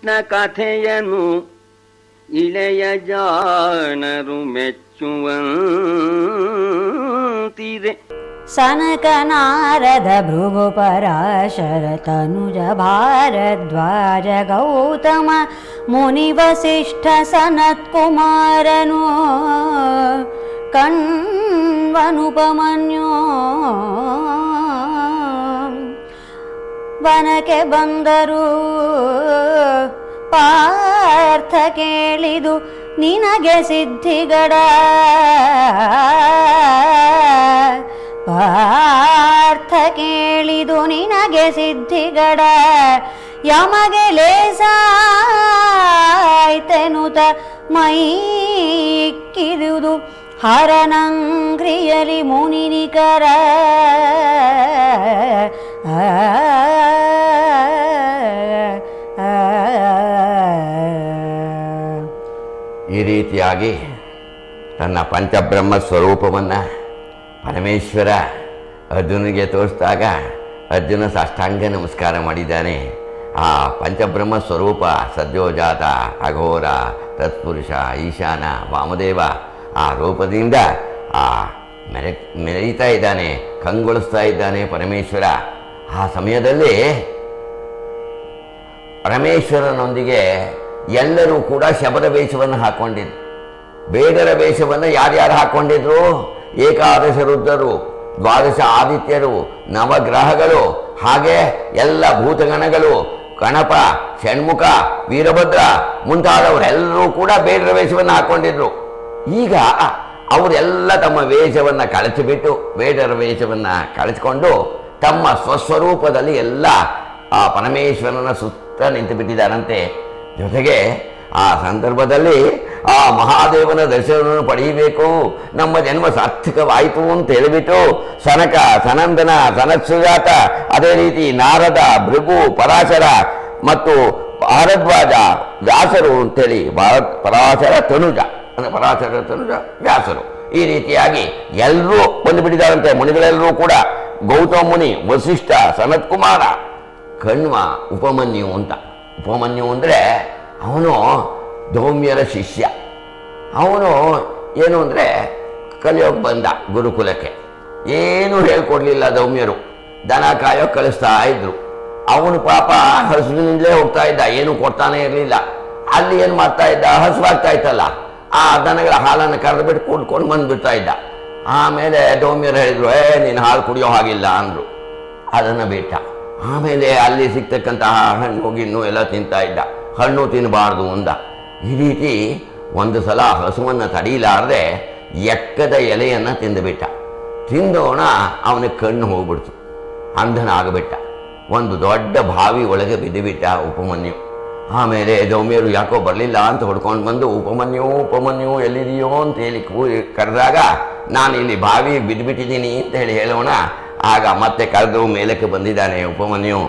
ಕೃಷ್ಣ ಕಥೆಯನು ಇಳೆಯ ಜಾಣರು ಮೆಚ್ಚುವಂತಿದೆ. ಸನಕ ನಾರದ ಭೃಗು ಪರಾಶರ ತನುಜ ಭಾರದ್ವಾಜ ಗೌತಮ ವನಕ್ಕೆ ಬಂದರು ಪಾರ್ಥ ಕೇಳಿದು, ನಿನಗೆ ಸಿದ್ಧಿಗಡ ಪಾರ್ಥ ಕೇಳಿದು, ನಿನಗೆ ಸಿದ್ಧಿಗಡ ಯಮಗೆ ಲೇಸಾಯ್ತೆನುತ ಮೈಕ್ಕಿದುದು ಹರನಂಗ್ರಿಯಲಿ ಮುನಿನಿಕರ. ಈ ರೀತಿಯಾಗಿ ತನ್ನ ಪಂಚಬ್ರಹ್ಮ ಸ್ವರೂಪವನ್ನು ಪರಮೇಶ್ವರ ಅರ್ಜುನಿಗೆ ತೋರಿಸಿದಾಗ ಅರ್ಜುನ ಸಾಷ್ಟಾಂಗ ನಮಸ್ಕಾರ ಮಾಡಿದ್ದಾನೆ. ಆ ಪಂಚಬ್ರಹ್ಮ ಸ್ವರೂಪ ಸದ್ಯೋಜಾತ ಅಘೋರ, ತತ್ಪುರುಷ, ಈಶಾನ, ವಾಮದೇವ ಆ ರೂಪದಿಂದ ಆ ಮೆರೆ ಮೆರೀತಾ ಇದ್ದಾನೆ, ಕಂಗೊಳಿಸ್ತಾ ಇದ್ದಾನೆ ಪರಮೇಶ್ವರ. ಆ ಸಮಯದಲ್ಲಿ ಪರಮೇಶ್ವರನೊಂದಿಗೆ ಎಲ್ಲರೂ ಕೂಡ ಶಬರ ವೇಷವನ್ನು ಹಾಕ್ಕೊಂಡಿದ್ರು ಬೇಡರ ವೇಷವನ್ನು ಯಾರ್ಯಾರು ಹಾಕ್ಕೊಂಡಿದ್ರು ಏಕಾದಶ ರುದ್ರರು ದ್ವಾದಶ ಆದಿತ್ಯರು, ನವಗ್ರಹಗಳು, ಹಾಗೆ ಎಲ್ಲ ಭೂತಗಣಗಳು, ಕಣಪ, ಷಣ್ಮುಖ, ವೀರಭದ್ರ ಮುಂತಾದವರೆಲ್ಲರೂ ಕೂಡ ಬೇಡರ ವೇಷವನ್ನು ಹಾಕ್ಕೊಂಡಿದ್ರು ಈಗ ಅವರೆಲ್ಲ ತಮ್ಮ ವೇಷವನ್ನು ಕಳಚಿಬಿಟ್ಟು ಬೇಡರ ವೇಷವನ್ನು ಕಳಚಿಕೊಂಡು ತಮ್ಮ ಸ್ವಸ್ವರೂಪದಲ್ಲಿ ಎಲ್ಲ ಆ ಪರಮೇಶ್ವರನ ಸುತ್ತ ನಿಂತು ಬಿಟ್ಟಿದ್ದಾರಂತೆ ಜೊತೆಗೆ ಆ ಸಂದರ್ಭದಲ್ಲಿ ಆ ಮಹಾದೇವನ ದರ್ಶನವನ್ನು ಪಡೆಯಬೇಕು, ನಮ್ಮ ಜನ್ಮ ಸಾರ್ಥಕವಾಯಿತು ಅಂತ ಹೇಳಿಬಿಟ್ಟು ಸನಕ, ಸನಂದನ, ಸನತ್ಸುಜಾತ, ಅದೇ ರೀತಿ ನಾರದ, ಭೃಗು, ಪರಾಶರ ಮತ್ತು ಭಾರದ್ವಾಜ, ವ್ಯಾಸರು ಅಂತೇಳಿ ಭಾರತ್, ಪರಾಶರ, ತನುಜ, ಅಂದರೆ ಪರಾಶರ, ತನುಜ, ವ್ಯಾಸರು ಈ ರೀತಿಯಾಗಿ ಎಲ್ಲರೂ ಬಂದುಬಿಟ್ಟಿದ್ದಾರಂತೆ, ಮುನಿಗಳೆಲ್ಲರೂ ಕೂಡ. ಗೌತಮ ಮುನಿ, ವಸಿಷ್ಠ ಸನತ್ಕುಮಾರ. ಕಣ್ವ ಉಪಮನ್ಯು ಅಂತ. ಉಪಮನ್ಯು ಅಂದರೆ ಅವನು ಧೌಮ್ಯರ ಶಿಷ್ಯ. ಅವನು ಏನು ಅಂದರೆ ಕಲಿಯೋಕ್ಕೆ ಬಂದ ಗುರುಕುಲಕ್ಕೆ. ಏನೂ ಹೇಳ್ಕೊಡ್ಲಿಲ್ಲ ದೌಮ್ಯರು. ದನ ಕಾಯೋ ಕಳಿಸ್ತಾ ಇದ್ರು. ಅವನು ಪಾಪ ಹಸುವಿನಿಂದಲೇ ಹೋಗ್ತಾ ಇದ್ದ, ಏನು ಕೊಡ್ತಾನೆ ಇರಲಿಲ್ಲ. ಅಲ್ಲಿ ಏನು ಮಾಡ್ತಾ ಇದ್ದ? ಹಸುವಾಗ್ತಾ ಇತ್ತಲ್ಲ. ಆ ದನಗಳ ಹಾಲನ್ನು ಕರೆದು ಬಿಟ್ಟು ಕೂಡ್ಕೊಂಡು ಬಂದ್ಬಿಡ್ತಾ ಇದ್ದ. ಆಮೇಲೆ ಧೌಮ್ಯರು ಹೇಳಿದರು, ಏ, ನೀನು ಹಾಲು ಕುಡಿಯೋ ಹಾಗಿಲ್ಲ ಅಂದರು. ಅದನ್ನು ಬಿಟ್ಟ ಆಮೇಲೆ ಅಲ್ಲಿ ಸಿಗ್ತಕ್ಕಂತಹ ಹಣ್ಣು, ಗಿಣ್ಣು ಎಲ್ಲ ತಿಂತಾ ಇದ್ದ. ಹಣ್ಣು ತಿನ್ನಬಾರ್ದು ಅಂದ. ಈ ರೀತಿ ಒಂದು ಸಲ ಹಸುವನ್ನು ತಡೀಲಾರದೆ ಎಕ್ಕದ ಎಲೆಯನ್ನು ತಿಂದುಬಿಟ್ಟ. ತಿಂದೋಣ ಅವನಿಗೆ ಕಣ್ಣು ಹೋಗ್ಬಿಡ್ತು. ಅಂಧನಾಗಬಿಟ್ಟ. ಒಂದು ದೊಡ್ಡ ಬಾವಿ ಒಳಗೆ ಬಿದ್ದುಬಿಟ್ಟ ಉಪಮನ್ಯು. ಆಮೇಲೆ ದೌಮ್ಯರು ಯಾಕೋ ಬರಲಿಲ್ಲ ಅಂತ ಹೊಡ್ಕೊಂಡು ಬಂದು, ಉಪಮನ್ಯು ಉಪಮನ್ಯು, ಎಲ್ಲಿದೆಯೋ ಅಂತ ಕೂ ಕರೆದಾಗ ನಾನು ಇಲ್ಲಿ ಬಾವಿ ಬಿದ್ದುಬಿಟ್ಟಿದ್ದೀನಿ ಅಂತ ಹೇಳಿ ಹೇಳೋಣ. ಆಗ ಮತ್ತೆ ಕರೆದು ಮೇಲಕ್ಕೆ ಬಂದಿದ್ದಾನೆ ಉಪಮನ್ಯು.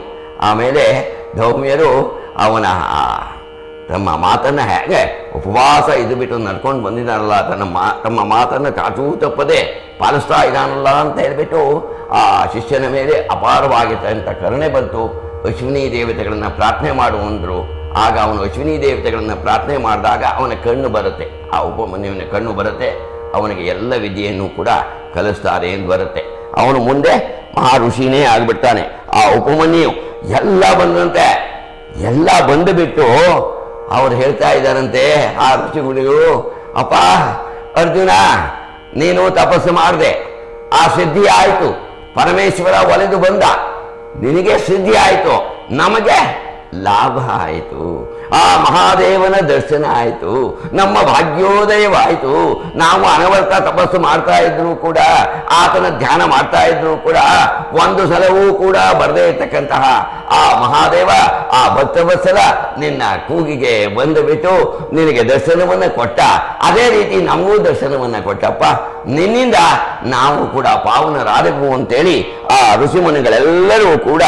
ಆಮೇಲೆ ಧೌಮ್ಯರು ಅವನ ತಮ್ಮ ಮಾತನ್ನು ಹೇಗೆ ಉಪವಾಸ ಇದು ಬಿಟ್ಟು ನಡ್ಕೊಂಡು ಬಂದಿದ್ದಾನಲ್ಲ ತನ್ನ ಮಾ, ತಮ್ಮ ಮಾತನ್ನು ಚಾಚೂ ತಪ್ಪದೆ ಪಾಲಿಸ್ತಾ ಇದ್ದಾನಲ್ಲ ಅಂತ ಹೇಳಿಬಿಟ್ಟು ಆ ಶಿಷ್ಯನ ಮೇಲೆ ಅಪಾರವಾಗಿರ್ತಂಥ ಕರುಣೆ ಬಂತು. ಅಶ್ವಿನಿ ದೇವತೆಗಳನ್ನು ಪ್ರಾರ್ಥನೆ ಮಾಡು ಅಂದರು. ಆಗ ಅವನು ಅಶ್ವಿನಿ ದೇವತೆಗಳನ್ನು ಪ್ರಾರ್ಥನೆ ಮಾಡಿದಾಗ ಅವನ ಕಣ್ಣು ಬರುತ್ತೆ. ಆ ಉಪಮನ್ಯುವಿನ ಕಣ್ಣು ಬರುತ್ತೆ. ಅವನಿಗೆ ಎಲ್ಲ ವಿದ್ಯೆಯನ್ನು ಕೂಡ ಕಲಿಸ್ತಾರೆ ಎಂದು ಬರುತ್ತೆ. ಅವನು ಮುಂದೆ ಮಹಾ ಋಷಿನೇ ಆಗಿಬಿಡ್ತಾನೆ. ಆ ಉಪಮನ್ಯು ಎಲ್ಲ ಬಂದಂತೆ, ಎಲ್ಲ ಬಂದು ಬಿಟ್ಟು ಅವ್ರು ಹೇಳ್ತಾ ಇದ್ದಾರಂತೆ, ಆ ಋಷಿಗಳಿಗೂ ಅಪ್ಪ, ಅರ್ಜುನ, ನೀನು ತಪಸ್ಸು ಮಾಡಿದೆ. ಆ ಸಿದ್ಧಿ ಆಯಿತು. ಪರಮೇಶ್ವರ ಒಲೆದು ಬಂದ. ನಿನಗೆ ಸಿದ್ಧಿ ಆಯಿತು. ನಮಗೆ ಲಾಭ ಆಯಿತು. ಆ ಮಹಾದೇವನ ದರ್ಶನ ಆಯಿತು. ನಮ್ಮ ಭಾಗ್ಯೋದಯವಾಯಿತು. ನಾವು ಅನವರ್ತ ತಪಸ್ಸು ಮಾಡ್ತಾ ಇದ್ರು ಕೂಡ, ಆತನ ಧ್ಯಾನ ಮಾಡ್ತಾ ಇದ್ರು ಕೂಡ, ಒಂದು ಸಲವೂ ಕೂಡ ಬರದೇ ಇರ್ತಕ್ಕಂತಹ ಆ ಮಹಾದೇವ, ಆ ಭಕ್ತವತ್ಸಲ ನಿನ್ನ ಕೂಗಿಗೆ ಬಂದು ಬಿಟ್ಟು ನಿನಗೆ ದರ್ಶನವನ್ನು ಕೊಟ್ಟ. ಅದೇ ರೀತಿ ನಮಗೂ ದರ್ಶನವನ್ನು ಕೊಟ್ಟಪ್ಪ. ನಿನ್ನಿಂದ ನಾವು ಕೂಡ ಪಾವನರಾದೆವು ಅಂತೇಳಿ ಆ ಋಷಿಮುನಿಗಳೆಲ್ಲರೂ ಕೂಡ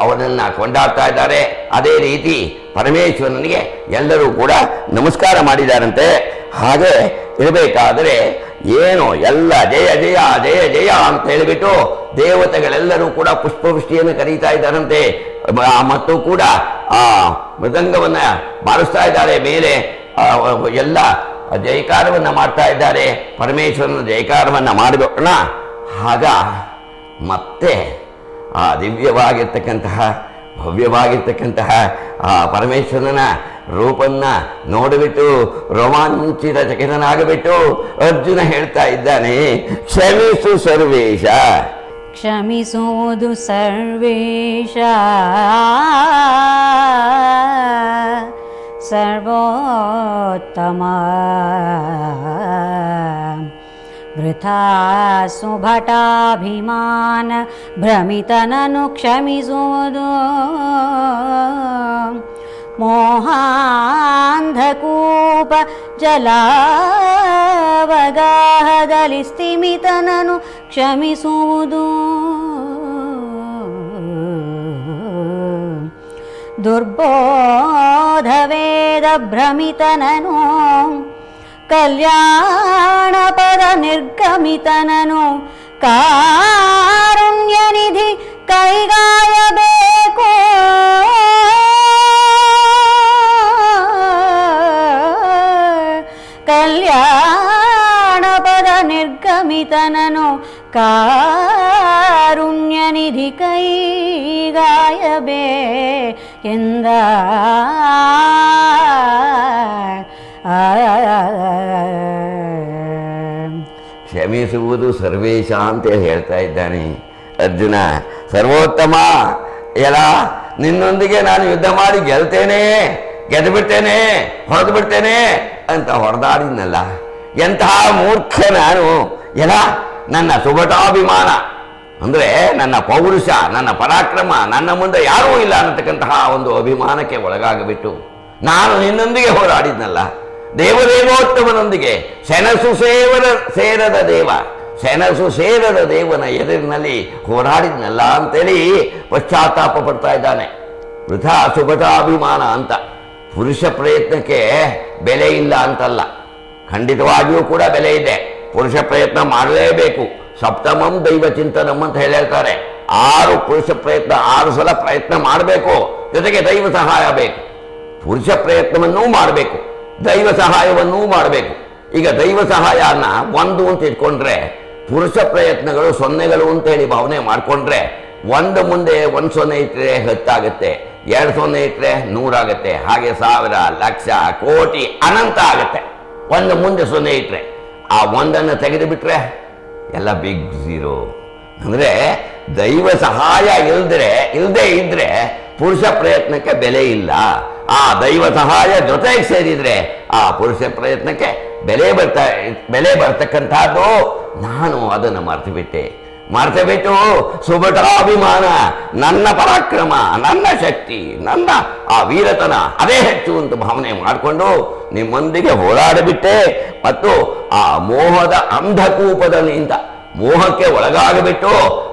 ಅವನನ್ನ ಕೊಂಡಾಡ್ತಾ ಇದ್ದಾರೆ. ಅದೇ ರೀತಿ ಪರಮೇಶ್ವರನಿಗೆ ಎಲ್ಲರೂ ಕೂಡ ನಮಸ್ಕಾರ ಮಾಡಿದಾರಂತೆ ಹಾಗೆ ಇರಬೇಕಾದರೆ ಏನು ಎಲ್ಲ ಜಯ ಜಯ ಜಯ ಜಯ ಅಂತ ಹೇಳಿಬಿಟ್ಟು ದೇವತೆಗಳೆಲ್ಲರೂ ಕೂಡ ಪುಷ್ಪವೃಷ್ಟಿಯನ್ನು ಕರೀತಾ ಇದ್ದಾರಂತೆ. ಮತ್ತು ಕೂಡ ಆ ಮೃದಂಗವನ್ನು ಬಾರಿಸ್ತಾ ಇದ್ದಾರೆ. ಮೇಲೆ ಎಲ್ಲ ಜಯಕಾರವನ್ನು ಮಾಡ್ತಾ ಇದ್ದಾರೆ. ಪರಮೇಶ್ವರನ ಜಯಕಾರವನ್ನು ಮಾಡಿದೋಣ. ಆಗ ಮತ್ತೆ ಆ ದಿವ್ಯವಾಗಿರ್ತಕ್ಕಂತಹ, ಭವ್ಯವಾಗಿರ್ತಕ್ಕಂತಹ ಆ ಪರಮೇಶ್ವರನ ರೂಪನ್ನ ನೋಡಿಬಿಟ್ಟು ರೋಮಾಂಚಿತ ಚಕಿತನಾಗಬಿಟ್ಟು ಅರ್ಜುನ ಹೇಳ್ತಾ ಇದ್ದಾನೆ, ಕ್ಷಮಿಸು ಸರ್ವೇಶ. ಕ್ಷಮಿಸುವುದು ಸರ್ವೇಶ. ಸರ್ವೋತ್ತಮ ವೃಥಾ ಸುಭಟಾಭಿಮಾನ ಭ್ರಮಿತನನು ಕ್ಷಮಿಸುವುದು ಮೋಹಾಂಧಕೂಪ ಜಲಾವಗಾಹದಲ್ಲಿ ಸ್ಥಿಮಿತನನು ಕ್ಷಮಿಸುವುದು ದುರ್ಬೋಧವೇದ ಭ್ರಮಿತನನು ಕಲ್ಯಾಣ ಪದ ನಿರ್ಗಮಿತನನು ಕಾರುಣ್ಯನಿಧಿ ಕೈಗಾಯಬೇಕು ಕಲ್ಯಾಣ ಪದ ನಿರ್ಗಮಿತನನು ಕಾರುಣ್ಯನಿಧಿ ಕೈಗಾಯಬೇ ಎಂದ ಕ್ಷಮಿಸುವುದು ಸರ್ವೇಶ ಅಂತೇಳಿ ಹೇಳ್ತಾ ಇದ್ದಾನೆ. ಅರ್ಜುನ, ಸರ್ವೋತ್ತಮ, ಎಲ್ಲ, ನಿನ್ನೊಂದಿಗೆ ನಾನು ಯುದ್ಧ ಮಾಡಿ ಗೆಲ್ತೇನೆ ಗೆದ್ದು ಬಿಡ್ತೇನೆ ಹೊಡೆದು ಬಿಡ್ತೇನೆ ಅಂತ ಹೊಡೆದಾಡಿದ್ನಲ್ಲ. ಎಂತಹ ಮೂರ್ಖ ನಾನು. ಎಲ್ಲ, ನನ್ನ ಸುಭಟಾಭಿಮಾನ. ಅಂದ್ರೆ ನನ್ನ ಪೌರುಷ, ನನ್ನ ಪರಾಕ್ರಮ, ನನ್ನ ಮುಂದೆ ಯಾರೂ ಇಲ್ಲ ಅನ್ನತಕ್ಕಂತಹ ಒಂದು ಅಭಿಮಾನಕ್ಕೆ ಒಳಗಾಗಿಬಿಟ್ಟು ನಾನು ನಿನ್ನೊಂದಿಗೆ ಹೋರಾಡಿದ್ನಲ್ಲ. ದೇವದೇವೋತ್ತಮನೊಂದಿಗೆ ಸೆಣಸು ಸೇವರ ಸೇರದ ದೇವ, ಸೆಣಸು ಸೇರದ ದೇವನ ಎದುರಿನಲ್ಲಿ ಹೋರಾಡಿದ್ನಲ್ಲ ಅಂತೇಳಿ ಪಶ್ಚಾತ್ತಾಪ ಪಡ್ತಾ ಇದ್ದಾನೆ. ವೃಥಾ ಸುಭಟಾಭಿಮಾನ ಅಂತ. ಪುರುಷ ಪ್ರಯತ್ನಕ್ಕೆ ಬೆಲೆ ಇಲ್ಲ ಅಂತಲ್ಲ. ಖಂಡಿತವಾಗಿಯೂ ಕೂಡ ಬೆಲೆ ಇದೆ. ಪುರುಷ ಪ್ರಯತ್ನ ಮಾಡಲೇಬೇಕು. ಸಪ್ತಮಂ ದೈವ ಚಿಂತನಂ ಅಂತ ಹೇಳಿ ಹೇಳ್ತಾರೆ. ಆರು ಪುರುಷ ಪ್ರಯತ್ನ, ಆರು ಸಲ ಪ್ರಯತ್ನ ಮಾಡಬೇಕು. ಜೊತೆಗೆ ದೈವ ಸಹಾಯ ಬೇಕು. ಪುರುಷ ಪ್ರಯತ್ನವನ್ನೂ ಮಾಡಬೇಕು. ದೈವ ಸಹಾಯವನ್ನೂ ಮಾಡಬೇಕು. ಈಗ ದೈವ ಸಹಾಯನ ಒಂದು ಅಂತ ಇಟ್ಕೊಂಡ್ರೆ, ಪುರುಷ ಪ್ರಯತ್ನಗಳು ಸೊನ್ನೆಗಳು ಅಂತೇಳಿ ಭಾವನೆ ಮಾಡಿಕೊಂಡ್ರೆ, ಒಂದು ಮುಂದೆ ಒಂದು ಸೊನ್ನೆ ಇಟ್ಟರೆ ಹತ್ತಾಗುತ್ತೆ, ಎರಡು ಸೊನ್ನೆ ಇಟ್ಟರೆ ನೂರಾಗುತ್ತೆ, ಹಾಗೆ ಸಾವಿರ, ಲಕ್ಷ, ಕೋಟಿ ಅನಂತ ಆಗುತ್ತೆ. ಒಂದು ಮುಂದೆ ಸೊನ್ನೆ ಇಟ್ಟರೆ ಆ ಒಂದನ್ನು ತೆಗೆದು ಬಿಟ್ರೆ ಎಲ್ಲ ಬಿಗ್ ಝೀರೋ. ಅಂದರೆ ದೈವ ಸಹಾಯ ಇಲ್ದ್ರೆ ಇಲ್ಲದೆ ಇದ್ರೆ ಪುರುಷ ಪ್ರಯತ್ನಕ್ಕೆ ಬೆಲೆ ಇಲ್ಲ. ಆ ದೈವ ಸಹಾಯ ಜೊತೆಗೆ ಸೇರಿದ್ರೆ ಆ ಪುರುಷ ಪ್ರಯತ್ನಕ್ಕೆ ಬೆಲೆ ಬರ್ತಾ, ಬೆಲೆ ಬರ್ತಕ್ಕಂಥದ್ದು. ನಾನು ಅದನ್ನು ಮರ್ತು ಬಿಟ್ಟೆ ಮರೆತು ಬಿಟ್ಟು ಸುಭಟಾಭಿಮಾನ ನನ್ನ ಪರಾಕ್ರಮ, ನನ್ನ ಶಕ್ತಿ, ನನ್ನ ಆ ವೀರತನ, ಅದೇ ಹೆಚ್ಚು ಅಂತ ಭಾವನೆ ಮಾಡಿಕೊಂಡು ನಿಮ್ಮೊಂದಿಗೆ ಹೋರಾಡಿಬಿಟ್ಟೆ. ಮತ್ತು ಆ ಮೋಹದ ಅಂಧಕೂಪದಲ್ಲಿ ಮೋಹಕ್ಕೆ ಒಳಗಾಗಬಿಟ್ಟು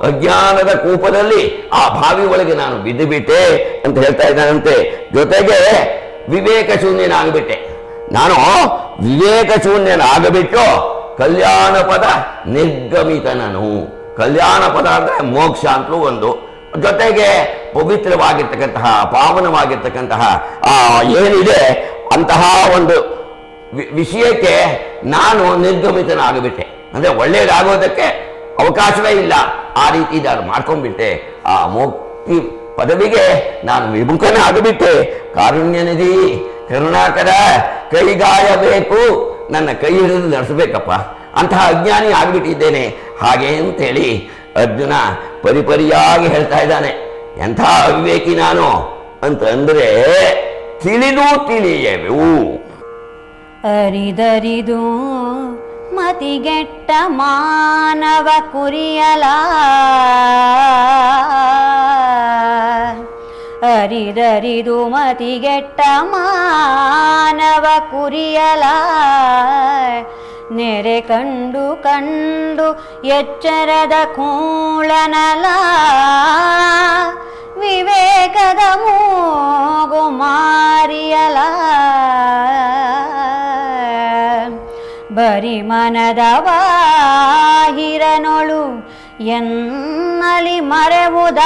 ಅಜ್ಞಾನದ ಕೂಪದಲ್ಲಿ ಆ ಬಾವಿ ಒಳಗೆ ನಾನು ಬಿದ್ದು ಬಿಟ್ಟೆ ಅಂತ ಹೇಳ್ತಾ ಇದ್ದಾನಂತೆ. ಜೊತೆಗೆ ವಿವೇಕ ಶೂನ್ಯನಾಗಿಬಿಟ್ಟೆ. ನಾನು ವಿವೇಕ ಶೂನ್ಯನಾಗಬಿಟ್ಟು ಕಲ್ಯಾಣ ಪದ ನಿರ್ಗಮಿತನನು. ಕಲ್ಯಾಣ ಪದ ಅಂದ್ರೆ ಮೋಕ್ಷ ಅಂತಲೂ ಒಂದು. ಜೊತೆಗೆ ಪವಿತ್ರವಾಗಿರ್ತಕ್ಕಂತಹ, ಪಾವನವಾಗಿರ್ತಕ್ಕಂತಹ, ಆ, ಏನಿದೆ ಅಂತಹ ಒಂದು ವಿಷಯಕ್ಕೆ ನಾನು ನಿರ್ಗಮಿತನಾಗಿಬಿಟ್ಟೆ. ಅಂದ್ರೆ ಒಳ್ಳೆಯದಾಗೋದಕ್ಕೆ ಅವಕಾಶವೇ ಇಲ್ಲ. ಆ ರೀತಿ ನಾನು ಮಾಡ್ಕೊಂಡ್ಬಿಟ್ಟೆ. ಆ ಮುಕ್ತಿ ಪದವಿಗೆ ನಾನು ವಿಮುಖನೇ ಆಗಿಬಿಟ್ಟೆ ಕಾರುಣ್ಯ ನಿಧಿ, ಕರುಣಾಕರ ಕೈಗಾಯಬೇಕು ನನ್ನ ಕೈ ಹಿಡಿದು ನಡೆಸಬೇಕಪ್ಪ. ಅಂತಹ ಅಜ್ಞಾನಿ ಆಗಿಬಿಟ್ಟಿದ್ದೇನೆ. ಹಾಗೆ ಅಂತೇಳಿ ಅರ್ಜುನ ಪರಿಪರಿಯಾಗಿ ಹೇಳ್ತಾ ಇದ್ದಾನೆ. ಎಂಥ ಅವಿವೇಕಿ ನಾನು? ಅಂತ ಅಂದರೆ ತಿಳಿದು ತಿಳಿಯವು. ಅರಿದರಿದು ಮತಿಗೆಟ್ಟ ಮಾನವ ಕುರಿಯಲ. ಅರಿದರಿದು ಮತಿಗೆಟ್ಟ ಮಾನವ ಕುರಿಯಲ. ನೆರೆ ಕಂಡು ಕಂಡು ಎಚ್ಚರದ ಕೂಳನಲ. ವಿವೇಕದ ಮೂಗು ಮಾರಿಯಲ. ಬರಿ ಮನದ ಬಾಹಿರನೊಳು ಎನ್ನಲಿ ಮರೆವುದಪರಾಧವನು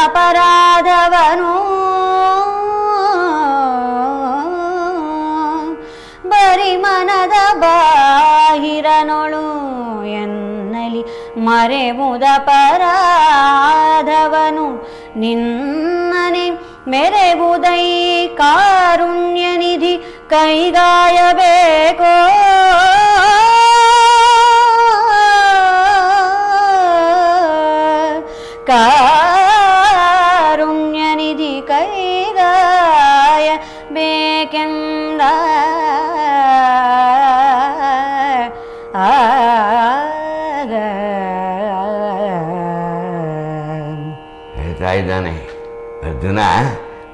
ಬರಿ ಮನದ ಬಾಹಿರನೊಳು ಎನ್ನಲಿ ಮರೆವುದಪರಾಧವನು ನಿನ್ನನೆ ಮೆರೆವುದೈ ಕಾರುಣ್ಯ ನಿಧಿ ಕೈಗಾಯಬೇಕೋ. ಕಾರುಣ್ಯ ನಿಧಿ ಆಗ ಹೇಳ್ತಾ ಇದ್ದಾನೆ. ಅರ್ಜುನ,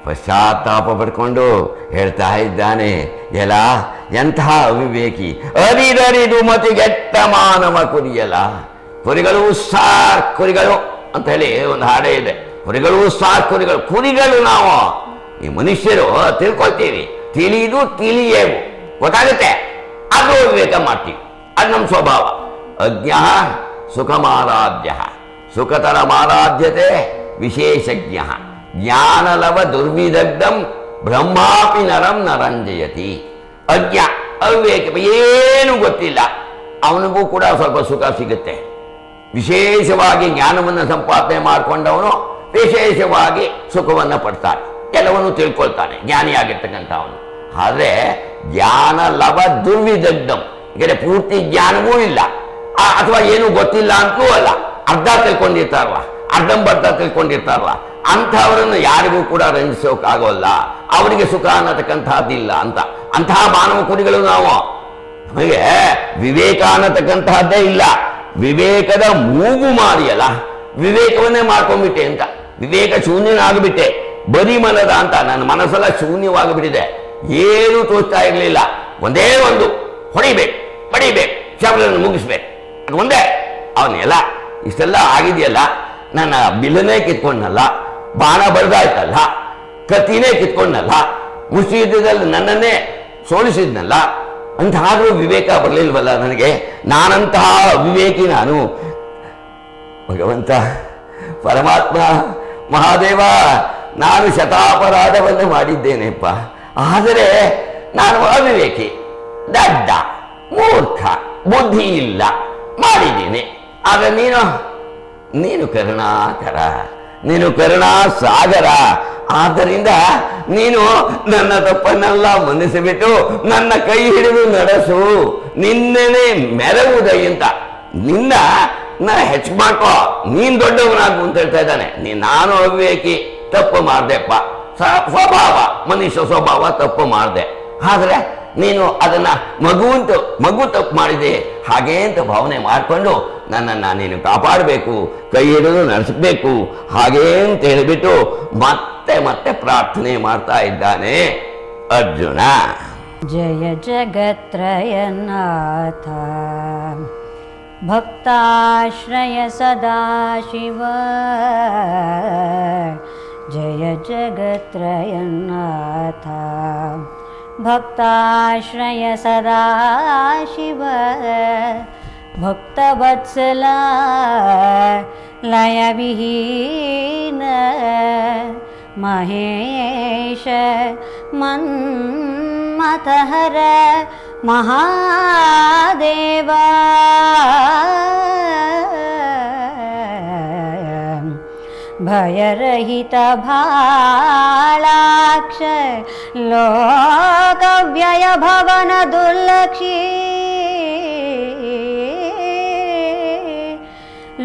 ಪಶ್ಚಾತ್ತಾಪ ಪಡ್ಕೊಂಡು ಹೇಳ್ತಾ ಇದ್ದಾನೆ. ಎಲ ಎಂತಹ ಅವಿವೇಕಿ, ಅರಿದರಿದು ಮತಿಗೆಟ್ಟ ಮಾನವ ಕುರಿಯಲ ಕುರಿಗಳು ಸಾರ್ ಕುರಿಗಳು. ಅಂತ ಹೇಳಿ ಒಂದು ಹಾಡೆ ಇದೆ. ಕುರಿಗಳು ಸಾರ್ ಕುರಿಗಳು ಕುರಿಗಳು ನಾವು. ಈ ಮನುಷ್ಯರು ತಿಳ್ಕೊಳ್ತೀವಿ. ತಿಳಿದು ತಿಳಿಯೇವು. ಗೊತ್ತಾಗುತ್ತೆ? ಅದು ವಿವೇಕ ಮಾಡ್ತೀವಿ. ಅದು ನಮ್ಮ ಸ್ವಭಾವ. ಅಜ್ಞ ಸುಖಮಾರಾಧ್ಯ. ಸುಖತರ ಮಾರಾಧ್ಯತೆ ವಿಶೇಷಜ್ಞ. ಜ್ಞಾನಲವ ದುರ್ವಿದಗ್ಧಂ ಬ್ರಹ್ಮಾಪಿ ನರಂ ನರಂಜಯತಿ. ಅಜ್ಞ, ಅವಿವೇಕ, ಏನು ಗೊತ್ತಿಲ್ಲ. ಅವನಿಗೂ ಕೂಡ ಸ್ವಲ್ಪ ಸುಖ ಸಿಗುತ್ತೆ. ವಿಶೇಷವಾಗಿ ಜ್ಞಾನವನ್ನು ಸಂಪಾದನೆ ಮಾಡಿಕೊಂಡವನು ವಿಶೇಷವಾಗಿ ಸುಖವನ್ನು ಪಡ್ತಾನೆ. ಎಲ್ಲವನ್ನು ತಿಳ್ಕೊಳ್ತಾನೆ, ಜ್ಞಾನಿಯಾಗಿರ್ತಕ್ಕಂಥವನು. ಆದರೆ ಜ್ಞಾನ ಲವ ದುರ್ವಿದಗ್ಧಂ. ಏಕೆಂದರೆ ಪೂರ್ತಿ ಜ್ಞಾನವೂ ಇಲ್ಲ. ಅಥವಾ ಏನು ಗೊತ್ತಿಲ್ಲ ಅಂತಲೂ ಅಲ್ಲ. ಅರ್ಧ ತಿಳ್ಕೊಂಡಿರ್ತಾರಲ್ಲ ಅರ್ಧಂಬರ್ಧ ತಿಳ್ಕೊಂಡಿರ್ತಾರಲ್ಲ ಅಂಥವರನ್ನು ಯಾರಿಗೂ ಕೂಡ ರಂಜಿಸೋಕ್ಕಾಗೋಲ್ಲ ಅವರಿಗೆ ಸುಖ ಅನ್ನತಕ್ಕಂತಹದ್ದಿಲ್ಲ ಅಂತ. ಅಂತಹ ಮಾನವ ಕುರಿಗಳು ನಾವು. ನಮಗೆ ವಿವೇಕ ಅನ್ನತಕ್ಕಂತಹದ್ದೇ ಇಲ್ಲ. ವಿವೇಕದ ಮೂಗು ಮಾರಿಯಲ್ಲ, ವಿವೇಕವನ್ನೇ ಮಾಡ್ಕೊಂಡ್ಬಿಟ್ಟೆ ಅಂತ. ವಿವೇಕ ಶೂನ್ಯನಾಗ್ಬಿಟ್ಟೆ. ಬರಿ ಮನದ ಅಂತ ನನ್ನ ಮನಸ್ಸೆಲ್ಲ ಶೂನ್ಯವಾಗಿಬಿಟ್ಟಿದೆ. ಏನು ತೋಚ್ತಾ ಇರಲಿಲ್ಲ. ಒಂದೇ ಒಂದು, ಹೊಡಿಬೇಕು, ಪಡಿಬೇಕು ಶಬಲನ್ನು ಮುಗಿಸ್ಬೇಕು. ಅದು ಒಂದೇ ಅವನೆಲ್ಲ ಇಷ್ಟೆಲ್ಲ ಆಗಿದೆಯಲ್ಲ, ನನ್ನ ಬಿಲ್ಲನೇ ಕಿತ್ಕೊಂಡಲ್ಲ ಬಾಣ ಬಡ್ದಾಯ್ತಲ್ಲ ಕತ್ತಿನೇ ಕಿತ್ಕೊಂಡಲ್ಲ ಮುಷ್ಟಿ ನನ್ನನ್ನೇ ಸೋಲಿಸಿದ್ನಲ್ಲ ಅಂತಾದ್ರೂ ವಿವೇಕ ಬರಲಿಲ್ವಲ್ಲ ನನಗೆ? ನಾನಂತಹ ವಿವೇಕಿ ನಾನು. ಭಗವಂತ, ಪರಮಾತ್ಮ, ಮಹಾದೇವ, ನಾನು ಶತಾಪರಾಧವನ್ನು ಮಾಡಿದ್ದೇನೆಪ್ಪ. ಆದರೆ ನಾನು ಅವಿವೇಕಿ, ದಡ್ಡ, ಮೂರ್ಖ ಬುದ್ಧಿ ಇಲ್ಲ ಮಾಡಿದ್ದೀನಿ. ಆದರೆ ನೀನು ನೀನು ಕರುಣಾಕರ, ನೀನು ಕರುಣಾ ಸಾಗರ ಆದ್ದರಿಂದ ನೀನು ನನ್ನ ತಪ್ಪನ್ನೆಲ್ಲ ಮನ್ನಿಸಿಬಿಟ್ಟು ನನ್ನ ಕೈ ಹಿಡಿದು ನಡೆಸು. ನಿನ್ನೆನೆ ಮೆರವುದೈ ಅಂತ. ನಿನ್ನ ನಾ ಹೆಚ್ಚು ಮಾಡ್ಕೋ. ನೀನ್ ದೊಡ್ಡವನಾಗು ಅಂತ ಹೇಳ್ತಾ ಇದ್ದಾನೆ. ನೀ ನಾನು ಅವಿವೇಕಿ, ತಪ್ಪು ಮಾಡ್ದೆಪ್ಪ ಸ್ವಭಾವ, ಮನುಷ್ಯ ಸ್ವಭಾವ ತಪ್ಪು ಮಾಡ್ದೆ. ಆದ್ರೆ ನೀನು ಅದನ್ನ ಮಗು ಅಂತ, ಮಗು ತಪ್ಪು ಮಾಡಿದೆ, ಹಾಗೆ ಅಂತ ಭಾವನೆ ಮಾಡಿಕೊಂಡು ನನ್ನನ್ನು ನೀನು ಕಾಪಾಡಬೇಕು, ಕೈ ಹಿಡಿದು ನಡೆಸಬೇಕು, ಹಾಗೇ ಅಂತ ಹೇಳಿಬಿಟ್ಟು ಮತ್ತೆ ಮತ್ತೆ ಪ್ರಾರ್ಥನೆ ಮಾಡ್ತಾ ಇದ್ದಾನೆ ಅರ್ಜುನ. ಜಯ ಜಗತ್ರಯನಾಥ. ಭಕ್ತಾಶ್ರಯ ಸದಾಶಿವ. ಜಯ भक्ताश्रय सदा शिव भक्तवत्सला लयविहीन। महेश मन्मतः महादेवा। భయరహిత భాళాక్ష లోకవ్యయ భవన దుర్లక్షీ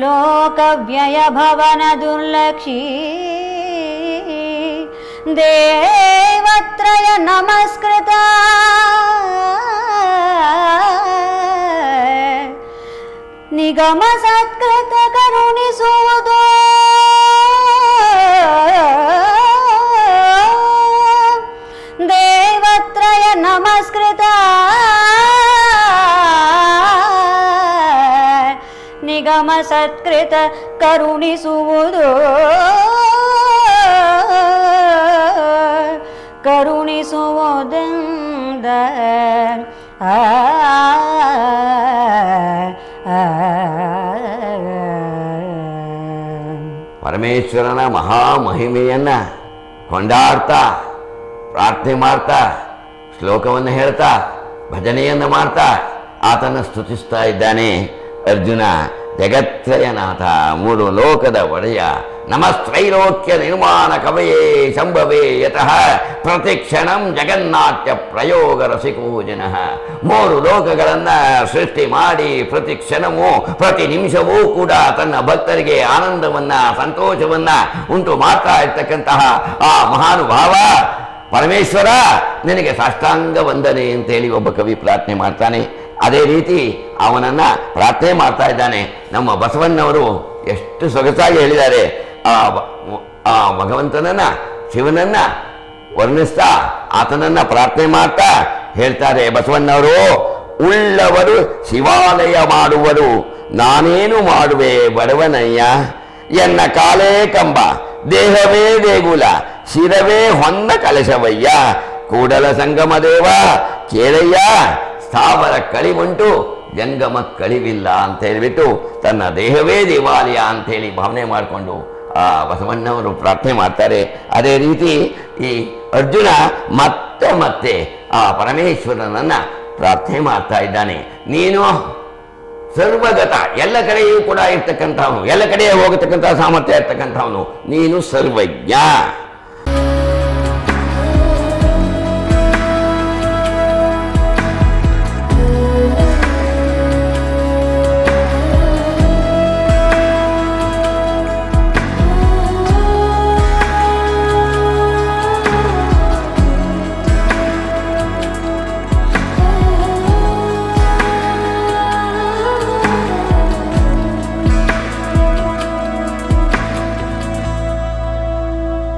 లోకవ్యయ భవన దుర్లక్షీ దేవత్రయ నమస్కృత నిగమ సత్కృత కరుణి సోదో ಸತ್ಕೃತ ಕರುಣಿಸುವುದು ಕರುಣಿಸುವುದೆಂದ ಆ ಪರಮೇಶ್ವರನ ಮಹಾಮಹಿಮೆಯನ್ನ ಕೊಂಡಾಡ್ತಾ ಪ್ರಾರ್ಥನೆ ಮಾಡ್ತಾ ಶ್ಲೋಕವನ್ನು ಹೇಳ್ತಾ ಭಜನೆಯನ್ನು ಮಾಡ್ತಾ ಆತನ ಸ್ತುತಿಸ್ತಾ ಇದ್ದಾನೆ ಅರ್ಜುನ ಜಗತ್ರಯನಾಥ ಮೂರು ಲೋಕದ ಒಡೆಯ, ನಮಸ್ತ್ರೈಲೋಕ್ಯ ನಿರ್ಮಾಣ ಕವಯೇ ಶಂಭವೇ ಯತಃ, ಪ್ರತಿಕ್ಷಣಂ ಜಗನ್ನಾಟ್ಯ ಪ್ರಯೋಗ ರಸಿಕೋ ಜನಃ. ಮೂರು ಲೋಕಗಳನ್ನು ಸೃಷ್ಟಿ ಮಾಡಿ ಪ್ರತಿ ಕ್ಷಣವೂ ಪ್ರತಿ ನಿಮಿಷವೂ ಕೂಡ ತನ್ನ ಭಕ್ತರಿಗೆ ಆನಂದವನ್ನ, ಸಂತೋಷವನ್ನ ಉಂಟು ಮಾಡ್ತಾ ಇರ್ತಕ್ಕಂತಹ ಆ ಮಹಾನುಭಾವ ಪರಮೇಶ್ವರ, ನಿನಗೆ ಸಾಷ್ಟಾಂಗ ವಂದನೆ ಅಂತೇಳಿ ಒಬ್ಬ ಕವಿ ಪ್ರಾರ್ಥನೆ ಮಾಡ್ತಾನೆ. ಅದೇ ರೀತಿ ಅವನನ್ನ ಪ್ರಾರ್ಥನೆ ಮಾಡ್ತಾ ಇದ್ದಾನೆ. ನಮ್ಮ ಬಸವಣ್ಣವರು ಎಷ್ಟು ಸೊಗಸಾಗಿ ಹೇಳಿದ್ದಾರೆ. ಆ ಆ ಭಗವಂತನನ್ನ, ಶಿವನನ್ನ ವರ್ಣಿಸ್ತಾ, ಆತನನ್ನ ಪ್ರಾರ್ಥನೆ ಮಾಡ್ತಾ ಹೇಳ್ತಾರೆ ಬಸವಣ್ಣವರು, ಉಳ್ಳವರು ಶಿವಾಲಯ ಮಾಡುವರು, ನಾನೇನು ಮಾಡುವೆ ಬಡವನಯ್ಯ? ಎನ್ನ ಕಾಲೇ ಕಂಬ, ದೇಹವೇ ದೇಗುಲ, ಶಿರವೇ ಹೊನ್ನ ಕಲಶವಯ್ಯ, ಕೂಡಲ ಸಂಗಮ ದೇವ, ಕೇಳಯ್ಯ ಸ್ಥಾವರ ಕಳಿವುಂಟು, ಜಂಗಮ ಕಳಿವಿಲ್ಲ ಅಂತ ಹೇಳಿಬಿಟ್ಟು ತನ್ನ ದೇಹವೇ ದೇವಾಲಯ ಅಂತೇಳಿ ಭಾವನೆ ಮಾಡಿಕೊಂಡು ಆ ಬಸವಣ್ಣವರು ಪ್ರಾರ್ಥನೆ ಮಾಡ್ತಾರೆ. ಅದೇ ರೀತಿ ಈ ಅರ್ಜುನ ಮತ್ತೆ ಮತ್ತೆ ಆ ಪರಮೇಶ್ವರನನ್ನ ಪ್ರಾರ್ಥನೆ ಮಾಡ್ತಾ ಇದ್ದಾನೆ. ನೀನು ಸರ್ವಗತ, ಎಲ್ಲ ಕಡೆಯೂ ಕೂಡ ಇರ್ತಕ್ಕಂಥವನು, ಎಲ್ಲ ಕಡೆ ಹೋಗತಕ್ಕಂಥ ಸಾಮರ್ಥ್ಯ ಇರ್ತಕ್ಕಂಥವನು, ನೀನು ಸರ್ವಜ್ಞ.